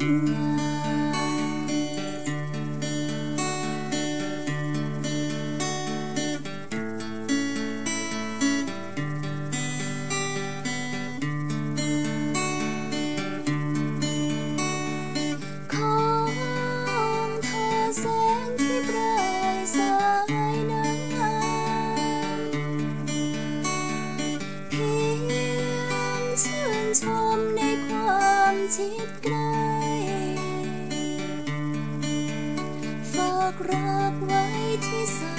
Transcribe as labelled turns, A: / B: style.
A: night. ากรักไว้ที่สา